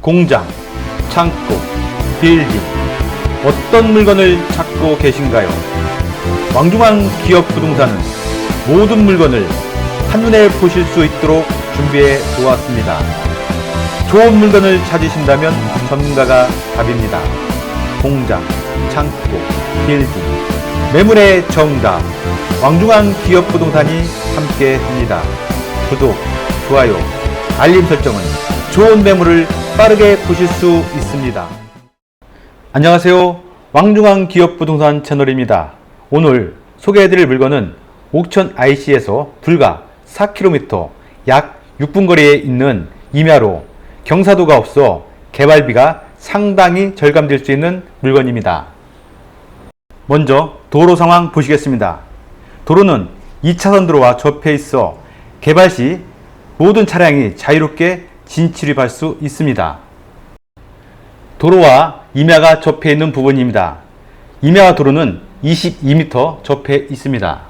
공장, 창고, 빌딩 어떤 물건을 찾고 계신가요? 왕중왕 기업 부동산은 모든 물건을 한눈에 보실 수 있도록 준비해 놓았습니다. 좋은 물건을 찾으신다면 전문가가 답입니다. 공장, 창고, 빌딩, 매물의 정답. 왕중왕 기업 부동산이 함께 합니다. 구독, 좋아요, 알림 설정은 좋은 매물을 빠르게 보실 수 있습니다. 안녕하세요. 왕중왕 기업 부동산 채널입니다. 오늘 소개해드릴 물건은 옥천 IC에서 불과 4km 약 6분 거리에 있는 임야로 경사도가 없어 개발비가 상당히 절감될 수 있는 물건입니다. 먼저 도로 상황 보시겠습니다. 도로는 2차선 도로와 접해 있어 개발 시 모든 차량이 자유롭게 진출입할 수 있습니다. 도로와 임야가 접해 있는 부분입니다. 임야와 도로는 22m 접해 있습니다.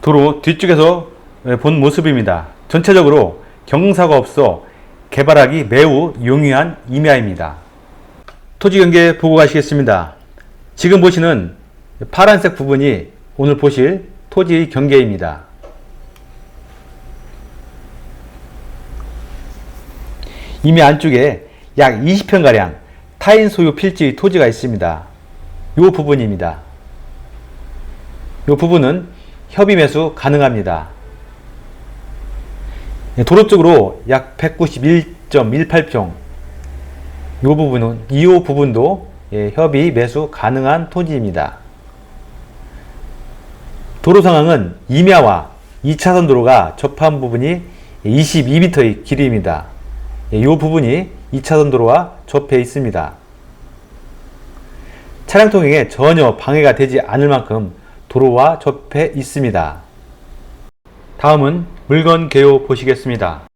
도로 뒤쪽에서 본 모습입니다. 전체적으로 경사가 없어 개발하기 매우 용이한 임야입니다. 토지 경계 보고 가시겠습니다. 지금 보시는 파란색 부분이 오늘 보실 토지 경계입니다. 임야 안쪽에 약 20평가량 타인 소유 필지 토지가 있습니다. 이 부분입니다. 이 부분은 협의 매수 가능합니다. 예, 도로 쪽으로 약 191.18평 이 부분은 이 부분도 예, 협의 매수 가능한 토지입니다. 도로 상황은 임야와 2차선 도로가 접한 부분이 22m의 길이입니다. 이 예, 부분이 2차선 도로와 접해 있습니다. 차량 통행에 전혀 방해가 되지 않을 만큼 도로와 접해 있습니다. 다음은 물건 개요 보시겠습니다.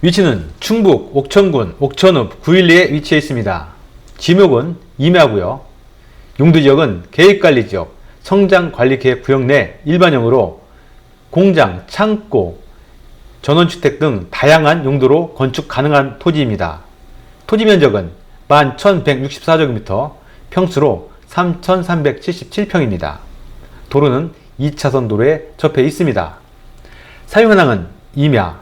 위치는 충북 옥천군 옥천읍 912에 위치해 있습니다. 지목은 임야고요. 용도 지역은 계획관리 지역, 성장관리계획 구역 내 일반형으로 공장, 창고, 전원주택 등 다양한 용도로 건축 가능한 토지입니다. 토지 면적은 11,164제곱미터, 평수로 3,377평입니다. 도로는 2차선 도로에 접해 있습니다. 사용 현황은 임야,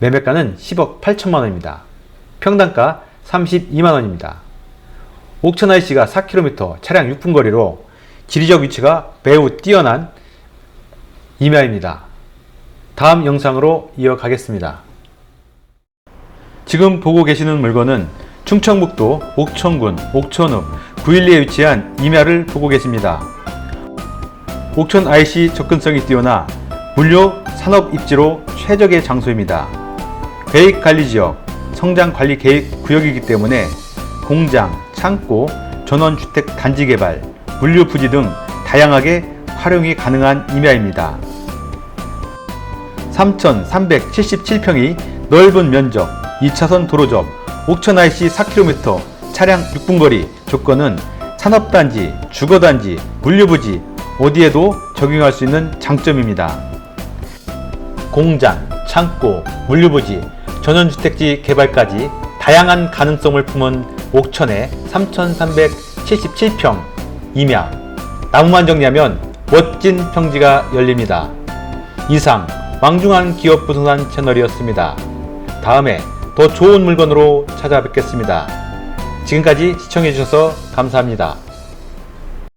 매매가는 10억 8천만 원입니다. 평당가 32만 원입니다. 옥천 IC가 4km 차량 6분 거리로 지리적 위치가 매우 뛰어난 임야입니다. 다음 영상으로 이어가겠습니다. 지금 보고 계시는 물건은 충청북도 옥천군 옥천읍 912에 위치한 임야를 보고 계십니다. 옥천 IC 접근성이 뛰어나 물류 산업 입지로 최적의 장소입니다. 계획 관리 지역, 성장 관리 계획 구역이기 때문에 공장, 창고, 전원 주택 단지 개발, 물류 부지 등 다양하게 활용이 가능한 임야입니다. 3,377평이 넓은 면적, 2차선 도로접, 옥천 IC 4km, 차량 6분 거리, 조건은 산업단지, 주거단지, 물류부지, 어디에도 적용할 수 있는 장점입니다. 공장, 창고, 물류부지, 전원주택지 개발까지 다양한 가능성을 품은 옥천의 3,377평 임야. 나무만 정리하면 멋진 평지가 열립니다. 이상 왕중한 기업 부동산 채널이었습니다. 다음에 더 좋은 물건으로 찾아뵙겠습니다. 지금까지 시청해주셔서 감사합니다.